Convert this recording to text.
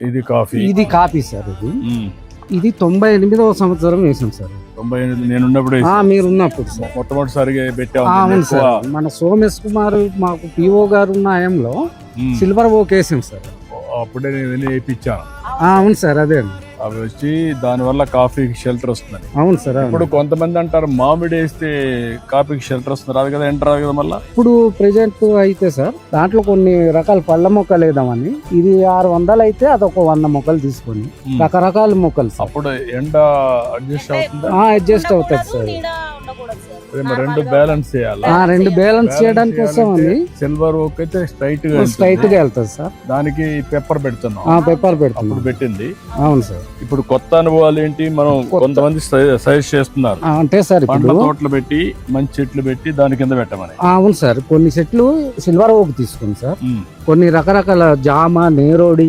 ఇది కాఫీ. ఇది copy sir ఇది. ఇది తొంభై ఎనిమిదవ సంవత్సరం వేసాం సార్. తొంభై ఎనిమిది నేను ఉన్నప్పుడు ఆ, మీరు ఉన్నప్పుడు సార్ మొట్టమొదటిసారిగా పెట్టాము ఆ, అవును. సార్. మన సోమేష్ కుమార్ మాకు పిఓ గారు ఉన్న ఉమ్. సిల్వర్ ఓక్ వేసాం సార్. అప్పుడే నేను వేయించాను ఆ, అవును సార్ అదే అండి. అవి వచ్చి దానివల్ల కాఫీకి షెల్టర్ వస్తుందని అవును సార్. ఇప్పుడు కొంతమంది అంటారు మామిడి వేస్తే కాఫీకి షెల్టర్ వస్తుంది రాదు కదా ఎంటర్ రాదు కదా మళ్ళా ఇప్పుడు ప్రెజెంట్ అయితే సార్ దాంట్లో కొన్ని రకాల పళ్ళ మొక్కలు వేద్దామని ఇది ఆరు వందలు అయితే అదొక వంద మొక్కలు తీసుకొని ఉమ్. రకరకాల మొక్కలు అప్పుడు ఎండ అడ్జస్ట్ అవుతుందా ఆ, adjust అవుతుంది సార్. రెండు బ్యాలెన్స్ చేయాలి? ఆ, రెండు బ్యాలెన్స్ చేయడానికి కోసం అని సిల్వర్ ఓక్ అయితే స్ట్రైట్గా స్ట్రైట్ వెళ్తుంది. గా వెళ్తుంది సార్. దానికి పెప్పర్ పెడుతున్నాం. ఆ పెప్పర్ అప్పుడు పెడుతున్నాం పెట్టింది. అవును సార్. ఇప్పుడు కొత్త అనుభవాలు ఏంటి? మనం కొంతమంది సజెస్ట్ చేస్తున్నారు. అంటే సార్ పండ్ల ఇప్పుడు తోటలు పెట్టి మంచి చెట్లు పెట్టి దాని కింద పెట్టమని. అవును సార్. కొన్ని చెట్లు సిల్వర్ ఓక్ తీసుకుంది సార్. కొన్ని రకరకాల జామ నేరోడి.